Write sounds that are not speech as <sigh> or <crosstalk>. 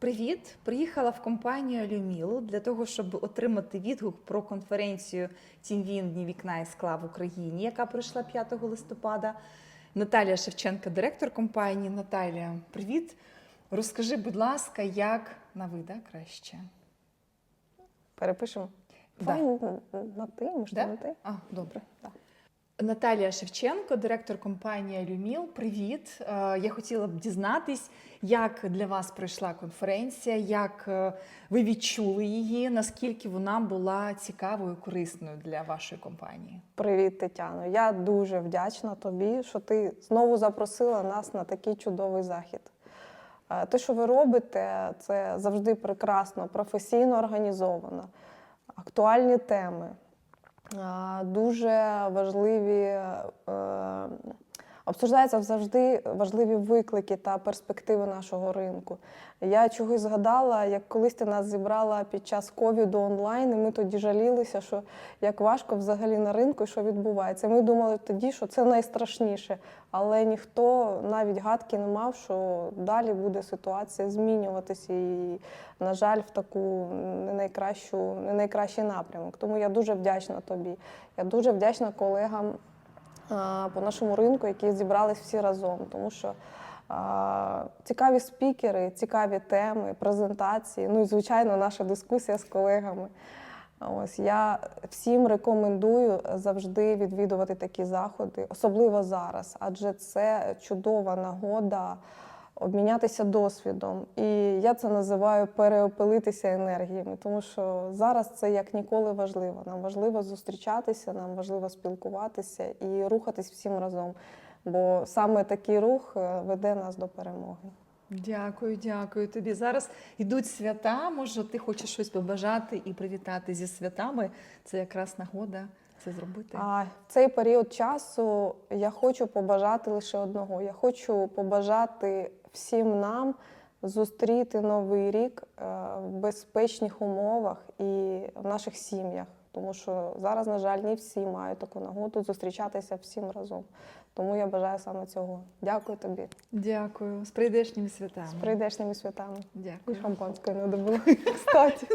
Привіт! Приїхала в компанію Люміл для того, щоб отримати відгук про конференцію Тінвін Дні вікна і скла в Україні, яка пройшла 5 листопада. Наталія Шевченка, директор компанії. Наталія, привіт! Розкажи, будь ласка, як на ви, да, краще? Перепишемо. Да. Давай на ти, може Да? на ти. А, добре. Да. Наталія Шевченко, директор компанії Люміл. Привіт! Е, Я хотіла б дізнатись, як для вас пройшла конференція, як е, ви відчули її, наскільки вона була цікавою, корисною для вашої компанії. Привіт, Тетяно. Я дуже вдячна тобі, що ти знову запросила нас на такий чудовий захід. Е, Те, що ви робите, це завжди прекрасно, професійно організовано, актуальні теми, дуже важливі. Обсуждаються завжди важливі виклики та перспективи нашого ринку. Я чогось згадала, як колись ти нас зібрала під час ковіду онлайн, і ми тоді жалілися, що як важко взагалі на ринку і що відбувається. Ми думали тоді, що це найстрашніше, але ніхто навіть гадки не мав, що далі буде ситуація змінюватися і, на жаль, в таку не найкращу, не найкращий напрямок. Тому я дуже вдячна тобі. Я дуже вдячна колегам по нашому ринку, які зібрались всі разом, тому що цікаві спікери, цікаві теми, презентації. Ну і звичайно, наша дискусія з колегами. Ось я всім рекомендую завжди відвідувати такі заходи, особливо зараз, адже це чудова нагода обмінятися досвідом. І я це називаю переопилитися енергіями, тому що зараз це як ніколи важливо. Нам важливо зустрічатися, нам важливо спілкуватися і рухатись всім разом. Бо саме такий рух е, веде нас до перемоги. Дякую, дякую тобі. Зараз йдуть свята. Може, ти хочеш щось побажати і привітати зі святами. Це якраз нагода це зробити. А в цей період часу я хочу побажати лише одного. Я хочу побажати всім нам зустріти новий рік е, в безпечних умовах і в наших сім'ях. Тому що зараз, на жаль, не всі мають таку нагоду зустрічатися всім разом. Тому я бажаю саме цього. Дякую тобі. Дякую. З прийдешніми святами. З прийдешніми святами. І Дякую. шампанське не добули. <laughs> Кстати.